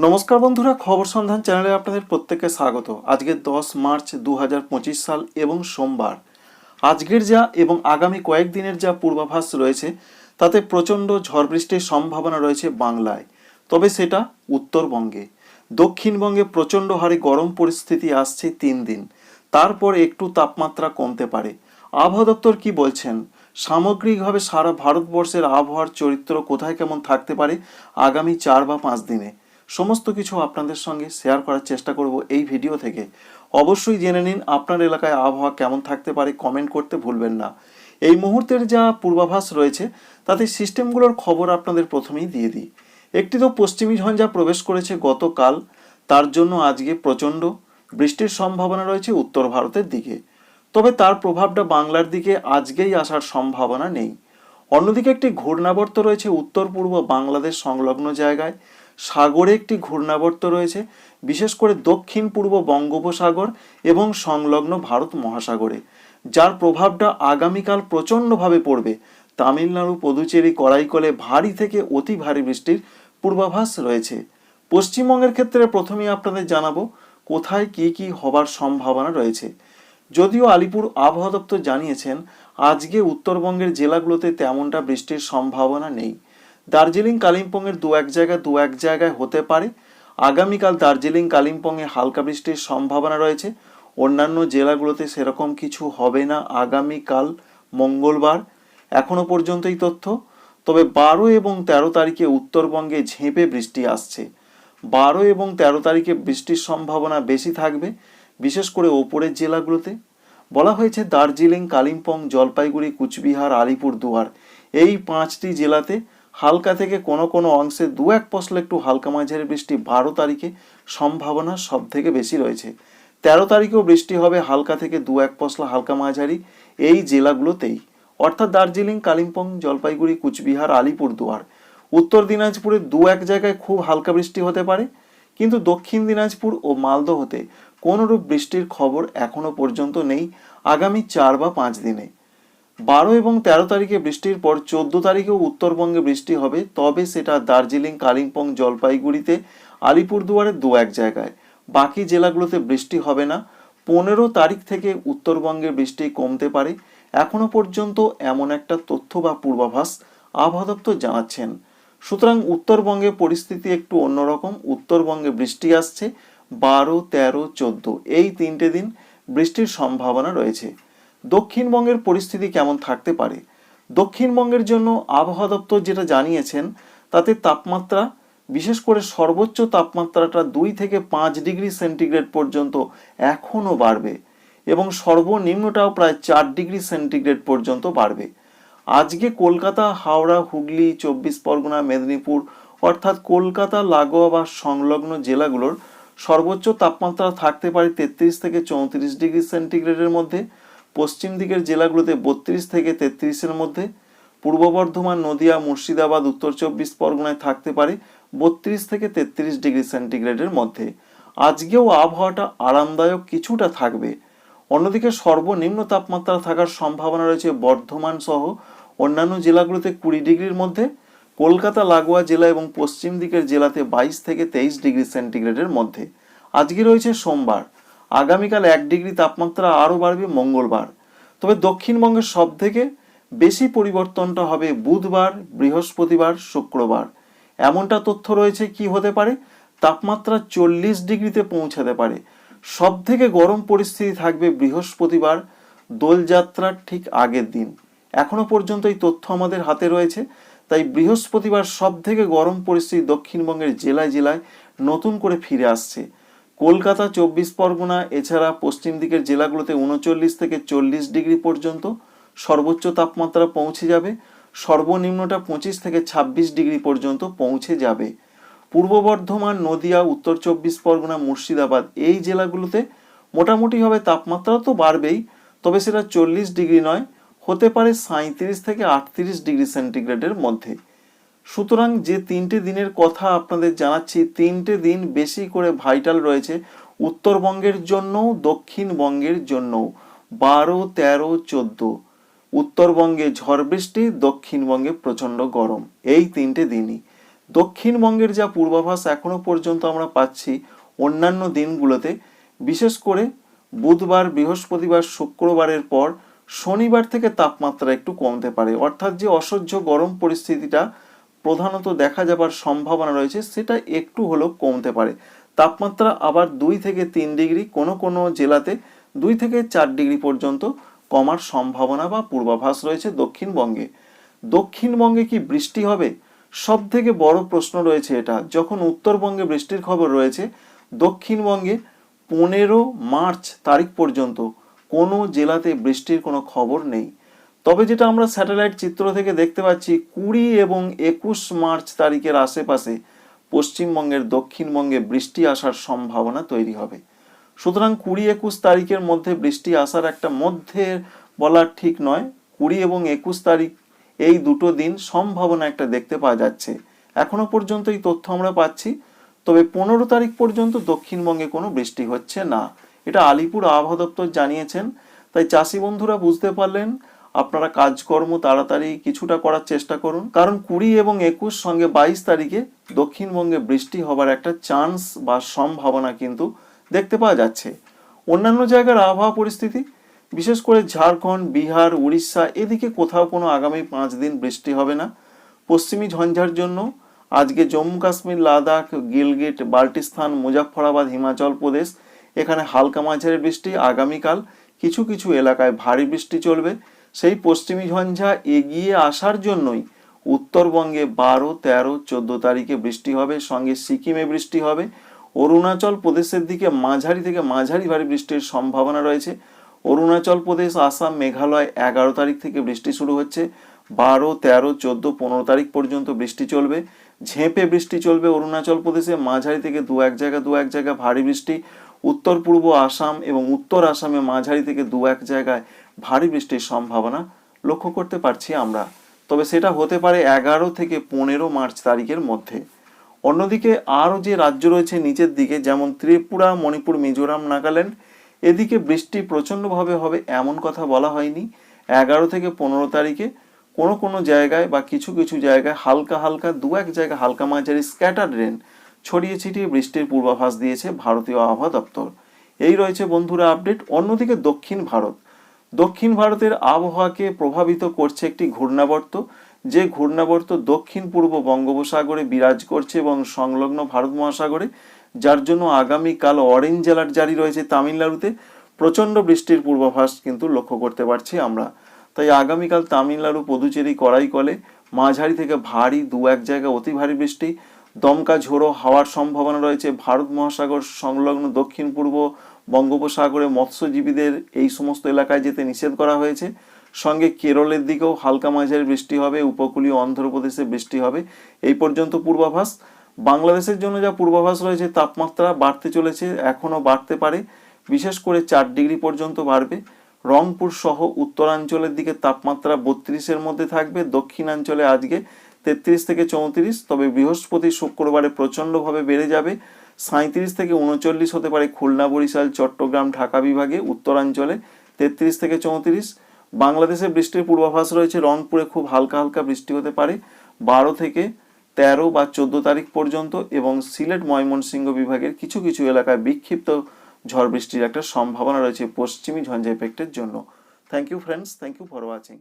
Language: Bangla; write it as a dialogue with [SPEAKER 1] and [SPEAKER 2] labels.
[SPEAKER 1] নমস্কার বন্ধুরা, খবর সন্ধান চ্যানেলে আপনাদের প্রত্যেককে স্বাগত। আজকে দশ মার্চ দু হাজার পঁচিশ সাল এবং সোমবার। আজকের যা এবং আগামী কয়েকদিনের যা পূর্বাভাস রয়েছে, তাতে প্রচণ্ড ঝড় বৃষ্টির সম্ভাবনা রয়েছে বাংলায়। তবে সেটা উত্তরবঙ্গে। দক্ষিণবঙ্গে প্রচণ্ড হারে গরম পরিস্থিতি আসছে তিন দিন। তারপর একটু তাপমাত্রা কমতে পারে। আবহাওয়া দপ্তর কি বলছেন? সামগ্রিকভাবে সারা ভারতবর্ষের আবহাওয়ার চরিত্র কোথায় কেমন থাকতে পারে আগামী চার বা পাঁচ দিনে? সমস্ত কিছু আপনাদের সঙ্গে শেয়ার করার চেষ্টা করব এই ভিডিও থেকে। অবশ্যই জেনে নিন আপনার এলাকায় আবহাওয়া কেমন থাকতে পারে কমেন্ট করতে ভুলবেন না। এই মুহূর্তের যা পূর্বাভাস রয়েছে, তাতে সিস্টেমগুলোর খবর আপনাদের প্রথমেই দিয়ে দিই। একটি তো পশ্চিমী ঝঞ্ঝা প্রবেশ করেছে গতকাল, তার জন্য আজকে প্রচণ্ড বৃষ্টির সম্ভাবনা রয়েছে উত্তর ভারতের দিকে। তবে তার প্রভাবটা বাংলার দিকে আজকেই আসার সম্ভাবনা নেই। অন্যদিকে একটি ঘূর্ণাবর্ত রয়েছে উত্তর পূর্ব বাংলাদেশ সংলগ্ন জায়গায় সাগরে একটি ঘূর্ণাবর্ত রয়েছে, বিশেষ করে দক্ষিণ পূর্ব বঙ্গোপসাগর এবং সংলগ্ন ভারত মহাসাগরে, যার প্রভাবটা আগামীকাল প্রচণ্ডভাবে পড়বে। তামিলনাড়ু, পদুচেরি, করাইকলে ভারী থেকে অতি ভারী বৃষ্টির পূর্বাভাস রয়েছে। পশ্চিমবঙ্গের ক্ষেত্রে প্রথমেই আপনাদের জানাব, কোথায় কি কি হবার সম্ভাবনা রয়েছে। যদিও আলিপুর আবহাওয়া দপ্তর জানিয়েছেন, আজকে উত্তরবঙ্গের জেলাগুলোতে তেমনটা বৃষ্টির সম্ভাবনা নেই। দার্জিলিং কালিম্পংয়ের দু এক জায়গায় দু এক জায়গায় হতে পারে। আগামীকাল দার্জিলিং কালিম্পংয়ে হালকা বৃষ্টির সম্ভাবনা রয়েছে। অন্যান্য জেলাগুলোতে সেরকম কিছু হবে না। আগামীকাল মঙ্গলবার। এখনও পর্যন্ত এই তথ্য। তবে বারো এবং তেরো তারিখে উত্তরবঙ্গে ঝেঁপে বৃষ্টি আসছে। বারো এবং তেরো তারিখে বৃষ্টির সম্ভাবনা বেশি থাকবে, বিশেষ করে ওপরের জেলাগুলোতে। বলা হয়েছে দার্জিলিং, কালিম্পং, জলপাইগুড়ি, কুচবিহার আলিপুর দুয়ার এই পাঁচটি জেলাতে হালকা থেকে কোনো কোনো অংশে দু এক পশলা একটু হালকা মাঝারি বৃষ্টি বারো তারিখে সম্ভাবনা সব থেকে বেশি রয়েছে। তেরো তারিখেও বৃষ্টি হবে হালকা থেকে দু এক পশলা হালকা মাঝারি এই জেলাগুলোতেই। অর্থাৎ দার্জিলিং, কালিম্পং, জলপাইগুড়ি, কুচবিহার, আলিপুর দুয়ার। উত্তর দিনাজপুরে দু এক জায়গায় খুব হালকা বৃষ্টি হতে পারে, কিন্তু দক্ষিণ দিনাজপুর ও মালদহতে কোনোরূপ বৃষ্টির খবর এখনও পর্যন্ত নেই, আগামী চার বা পাঁচ দিনে। বারো এবং তেরো তারিখে বৃষ্টির পর চোদ্দ তারিখেও উত্তরবঙ্গে বৃষ্টি হবে, তবে সেটা দার্জিলিং, কালিম্পং, জলপাইগুড়িতে, আলিপুরদুয়ারে দু এক জায়গায়। বাকি জেলাগুলোতে বৃষ্টি হবে না। পনেরো তারিখ থেকে উত্তরবঙ্গে বৃষ্টি কমতে পারে। এখনও পর্যন্ত এমন একটা তথ্য বা পূর্বাভাস আবহাওয়া দপ্তর জানাচ্ছেন। সুতরাং উত্তরবঙ্গে পরিস্থিতি একটু অন্যরকম। উত্তরবঙ্গে বৃষ্টি আসছে। বারো, তেরো, চোদ্দ, এই তিনটে দিন বৃষ্টির সম্ভাবনা রয়েছে। দক্ষিণবঙ্গের পরিস্থিতি কেমন থাকতে পারে? দক্ষিণবঙ্গের জন্য আবহাওয়া দপ্তর যেটা জানিয়েছেন, তাতে তাপমাত্রা, বিশেষ করে সর্বোচ্চ তাপমাত্রাটা দুই থেকে পাঁচ ডিগ্রি সেন্টিগ্রেড পর্যন্ত এখনও বাড়বে এবং সর্বনিম্নটাও প্রায় চার ডিগ্রি সেন্টিগ্রেড পর্যন্ত বাড়বে। আজকে কলকাতা, হাওড়া, হুগলি, চব্বিশ পরগনা, মেদিনীপুর অর্থাৎ কলকাতা, লাগোয়া বা সংলগ্ন জেলাগুলোর সর্বোচ্চ তাপমাত্রা থাকতে পারে তেত্রিশ থেকে চৌত্রিশ ডিগ্রি সেন্টিগ্রেডের মধ্যে। পশ্চিম দিকের জেলাগুলোতে বত্রিশ থেকে তেত্রিশের মধ্যে, পূর্ব বর্ধমান, নদিয়া, মুর্শিদাবাদ, উত্তর চব্বিশ পরগনায় থাকতে পারে বত্রিশ থেকে তেত্রিশ ডিগ্রি সেন্টিগ্রেডের মধ্যে। আজকেও আবহাওয়াটা আরামদায়ক কিছুটা থাকবে। অন্যদিকে সর্বনিম্ন তাপমাত্রা থাকার সম্ভাবনা রয়েছে বর্ধমান সহ অন্যান্য জেলাগুলোতে কুড়ি ডিগ্রির মধ্যে, কলকাতা, লাগোয়া জেলা এবং পশ্চিম দিকের জেলাতে বাইশ থেকে তেইশ ডিগ্রি সেন্টিগ্রেডের মধ্যে। আজকে রয়েছে সোমবার। আগামীকাল এক ডিগ্রি তাপমাত্রা আরও বাড়বে মঙ্গলবার। তবে দক্ষিণবঙ্গের সব থেকে বেশি পরিবর্তনটা হবে বুধবার, বৃহস্পতিবার, শুক্রবার। এমনটা তথ্য রয়েছে কি হতে পারে? তাপমাত্রা চল্লিশ ডিগ্রিতে পৌঁছাতে পারে। সব থেকে গরম পরিস্থিতি থাকবে বৃহস্পতিবার দোলযাত্রার ঠিক আগের দিন। এখনও পর্যন্ত এই তথ্য আমাদের হাতে রয়েছে, তাই বৃহস্পতিবার সব থেকে গরম পরিস্থিতি দক্ষিণবঙ্গের জেলায় জেলায় নতুন করে ফিরে আসছে। কলকাতা চব্বিশ পরগনা, এছাড়া পশ্চিম দিকের জেলাগুলোতে উনচল্লিশ থেকে চল্লিশ ডিগ্রি পর্যন্ত সর্বোচ্চ তাপমাত্রা পৌঁছে যাবে। সর্বনিম্নটা পঁচিশ থেকে ছাব্বিশ ডিগ্রি পর্যন্ত পৌঁছে যাবে। পূর্ব বর্ধমান, নদিয়া, উত্তর চব্বিশ পরগনা, মুর্শিদাবাদ এই জেলাগুলোতে মোটামুটিভাবে তাপমাত্রা তো বাড়বেই, তবে সেটা চল্লিশ ডিগ্রি নয়, হতে পারে সাঁত্রিশ থেকে আটত্রিশ ডিগ্রি সেন্টিগ্রেডের মধ্যে। সুতরাং যে তিনটে দিনের কথা আপনাদের জানাচ্ছি, তিনটে দিন বেশি করে ভাইটাল রয়েছে উত্তরবঙ্গের জন্যও, দক্ষিণবঙ্গের জন্যও। বারো, তেরো, চোদ্দ। উত্তরবঙ্গে ঝড় বৃষ্টি, দক্ষিণবঙ্গে প্রচণ্ড গরম। এই তিনটে দিনই। দক্ষিণবঙ্গের যা পূর্বাভাস এখনও পর্যন্ত আমরা পাচ্ছি অন্যান্য দিনগুলোতে, বিশেষ করে বুধবার, বৃহস্পতিবার, শুক্রবারের পর শনিবার থেকে তাপমাত্রা একটু কমতে পারে। অর্থাৎ যে অসহ্য গরম পরিস্থিতিটা প্রধানত দেখা যাবার সম্ভাবনা রয়েছে, সেটা একটু হলেও কমতে পারে। তাপমাত্রা আবার দুই থেকে তিন ডিগ্রি কোনো কোনো জেলাতে দুই থেকে চার ডিগ্রি পর্যন্ত কমার সম্ভাবনা বা পূর্বাভাস রয়েছে দক্ষিণবঙ্গে। দক্ষিণবঙ্গে কি বৃষ্টি হবে? সব থেকে বড় প্রশ্ন রয়েছে এটা। যখন উত্তরবঙ্গে বৃষ্টির খবর রয়েছে, দক্ষিণবঙ্গে পনেরো মার্চ তারিখ পর্যন্ত কোনো জেলাতে বৃষ্টির কোনো খবর নেই। তবে যেটা আমরা স্যাটেলাইট চিত্র থেকে দেখতে পাচ্ছি, কুড়ি এবং একুশ মার্চ তারিখের আশেপাশে পশ্চিমবঙ্গের দক্ষিণবঙ্গে বৃষ্টি আসার সম্ভাবনা তৈরি হবে। সুতরাং কুড়ি একুশ তারিখের মধ্যে বৃষ্টি আসার একটা মধ্যে বলা ঠিক নয়। কুড়ি এবং একুশ তারিখ এই দুটো দিন সম্ভাবনা একটা দেখতে পাওয়া যাচ্ছে। এখনও পর্যন্ত এই তথ্য আমরা পাচ্ছি, তবে পনেরো তারিখ পর্যন্ত দক্ষিণবঙ্গে কোনো বৃষ্টি হচ্ছে না। এটা আলিপুর আবহাওয়া দপ্তর জানিয়েছেন, তাই চাষি বন্ধুরা বুঝতে পারলেন আপনারা কাজকর্ম তাড়াতাড়ি কিছুটা করার চেষ্টা করুন। কারণ কুড়ি এবং একুশ সঙ্গে বাইশ তারিখে দক্ষিণবঙ্গে বৃষ্টি হবার একটা চান্স বা সম্ভাবনা কিন্তু দেখতে পাওয়া যাচ্ছে। অন্যান্য জায়গার আবহাওয়া পরিস্থিতি, বিশেষ করে ঝাড়খণ্ড, বিহার, উড়িষ্যা, এদিকে কোথাও কোনো আগামী পাঁচ দিন বৃষ্টি হবে না। পশ্চিমী ঝঞ্ঝার জন্য আজকে জম্মু কাশ্মীর, লাদাখ, গিলগিট বাল্টিস্তান মুজাফরাবাদ হিমাচল প্রদেশ, এখানে হালকা মাঝারি বৃষ্টি। আগামীকাল কিছু কিছু এলাকায় ভারী বৃষ্টি চলবে। সেই পশ্চিমী ঝঞ্ঝা এগিয়ে আসার জন্যই উত্তরবঙ্গে বারো, তেরো, চোদ্দ তারিখে বৃষ্টি হবে, সঙ্গে সিকিমে বৃষ্টি হবে। অরুণাচল প্রদেশের দিকে মাঝারি থেকে মাঝারি ভারী বৃষ্টির সম্ভাবনা রয়েছে। অরুণাচল প্রদেশ, আসাম, মেঘালয় এগারো তারিখ থেকে বৃষ্টি শুরু হচ্ছে। বারো, তেরো, চোদ্দ, পনেরো তারিখ পর্যন্ত বৃষ্টি চলবে। ঝেঁপে বৃষ্টি চলবে অরুণাচল প্রদেশে। মাঝারি থেকে দু এক জায়গা, দু এক জায়গা ভারী বৃষ্টি। উত্তর পূর্ব আসাম এবং উত্তর আসামে মাঝারি থেকে দু এক জায়গায় ভারী বৃষ্টির সম্ভাবনা লক্ষ্য করতে পারছি আমরা। তবে সেটা হতে পারে এগারো থেকে পনেরো মার্চ তারিখের মধ্যে। অন্যদিকে আরও যে রাজ্য রয়েছে নিচের দিকে, যেমন ত্রিপুরা, মণিপুর, মিজোরাম, নাগাল্যান্ড, এদিকে বৃষ্টি প্রচণ্ডভাবে হবে এমন কথা বলা হয়নি। এগারো থেকে পনেরো তারিখে কোনো কোনো জায়গায় বা কিছু কিছু জায়গায় হালকা হালকা, দু এক জায়গায় হালকা মাঝারি স্ক্যাটার রেন ছড়িয়ে ছিটিয়ে বৃষ্টির পূর্বাভাস দিয়েছে ভারতীয় আবহাওয়া দপ্তর। এই রয়েছে বন্ধুরা আপডেট অন্যদিকে দক্ষিণ ভারত দক্ষিণ ভারতের আবহাওয়াকে প্রভাবিত করছে একটি ঘূর্ণাবর্ত, যে ঘূর্ণাবর্ত দক্ষিণ পূর্ব বঙ্গোপসাগরে বিরাজ করছে এবং সংলগ্ন ভারত মহাসাগরে, যার জন্য আগামীকাল অরেঞ্জ অ্যালার্ট জারি রয়েছে তামিলনাড়ুতে। প্রচণ্ড বৃষ্টির পূর্বাভাস কিন্তু লক্ষ্য করতে পারছি আমরা। তাই আগামীকাল তামিলনাড়ু, পদুচেরি করাইকলে মাঝারি থেকে ভারী দু এক জায়গায় অতি ভারী বৃষ্টি, দমকা ঝোড়ো হাওয়ার সম্ভাবনা রয়েছে। ভারত মহাসাগর সংলগ্ন দক্ষিণ পূর্ব বঙ্গোপসাগরে মৎস্যজীবীদের এই সমস্ত এলাকায় যেতে নিষেধ করা হয়েছে। সঙ্গে কেরলের দিকেও হালকা মাঝারি বৃষ্টি হবে, উপকূলীয় অন্ধ্রপ্রদেশে বৃষ্টি হবে। এই পর্যন্ত পূর্বাভাস। বাংলাদেশের জন্য যা পূর্বাভাস রয়েছে, তাপমাত্রা বাড়তে চলেছে এখনও বাড়তে পারে। বিশেষ করে চার ডিগ্রি পর্যন্ত বাড়বে। রংপুর সহ উত্তরাঞ্চলের দিকে তাপমাত্রা বত্রিশের মধ্যে থাকবে। দক্ষিণাঞ্চলে আজকে তেত্রিশ থেকে চৌত্রিশ, তবে বৃহস্পতি শুক্রবারে প্রচণ্ডভাবে বেড়ে যাবে। সাঁত্রিশ থেকে উনচল্লিশ হতে পারে খুলনা, বরিশাল, চট্টগ্রাম, ঢাকা বিভাগে, উত্তরাঞ্চলে তেত্রিশ থেকে চৌত্রিশ। বাংলাদেশে বৃষ্টির পূর্বাভাস রয়েছে, রংপুরে খুব হালকা হালকা বৃষ্টি হতে পারে বারো থেকে তেরো বা চোদ্দ তারিখ পর্যন্ত এবং সিলেট, ময়মনসিংহ বিভাগের কিছু কিছু এলাকায় বিক্ষিপ্ত ঝড় বৃষ্টির একটা সম্ভাবনা রয়েছে পশ্চিমী ঝঞ্ঝা এফেক্টের জন্য। Thank you friends thank you for watching